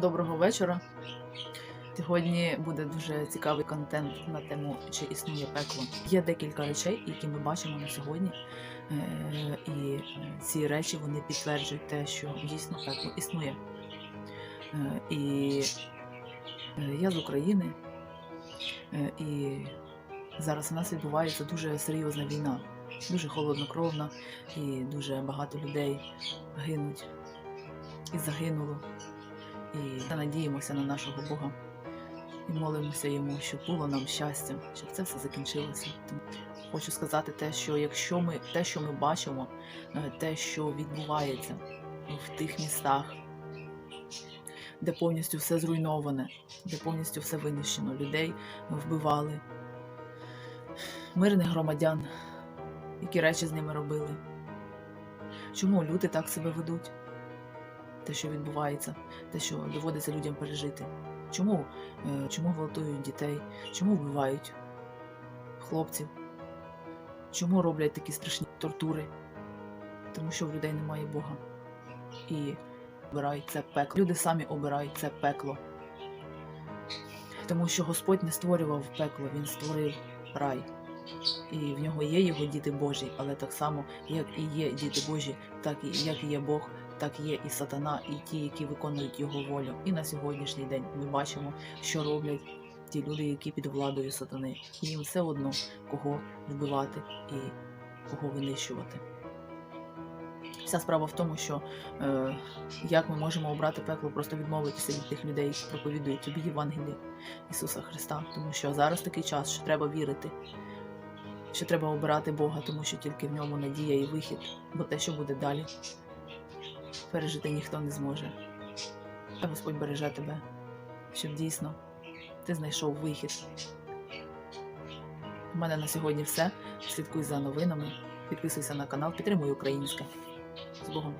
Доброго вечора. Сьогодні буде дуже цікавий контент на тему, чи існує пекло. Є декілька речей, які ми бачимо на сьогодні, е, і ці речі вони підтверджують те, що дійсно пекло існує. Е, І е, я з України, е, і зараз у нас відбувається дуже серйозна війна, дуже холоднокровна, і дуже багато людей гинуть і загинуло. І надіємося на нашого Бога і молимося йому, щоб було нам щастя, щоб це все закінчилося. Тому хочу сказати те, що якщо ми те, що ми бачимо, е, те, що відбувається в тих містах, де повністю все зруйноване, де повністю все винищено, людей вбивали, мирних громадян, які речі з ними робили. Чому люди так себе ведуть? Те, що відбувається, те, що доводиться людям пережити. Чому, е, чому гвалтують дітей? Чому вбивають хлопців? Чому роблять такі страшні тортури? Тому що в людей немає Бога. І обирають це пекло. Люди самі обирають це пекло. Тому що Господь не створював пекло, Він створив рай. І в нього є його діти Божі, але так само, як і є діти Божі, так і як і є Бог, так є і сатана, і ті, які виконують його волю. І на сьогоднішній день ми бачимо, що роблять ті люди, які під владою сатани. І їм все одно кого вбивати і кого винищувати. Вся справа в тому, що е, як ми можемо обрати пекло, просто відмовитися від тих людей, які проповідують тобі Євангеліє Ісуса Христа, тому що зараз такий час, що треба вірити, що треба обирати Бога, тому що тільки в ньому надія і вихід, бо те, що буде далі, пережити ніхто не зможе. Та Господь береже тебе, щоб дійсно ти знайшов вихід. У мене на сьогодні все. Слідкуй за новинами, підписуйся на канал, підтримуй українське. З Богом.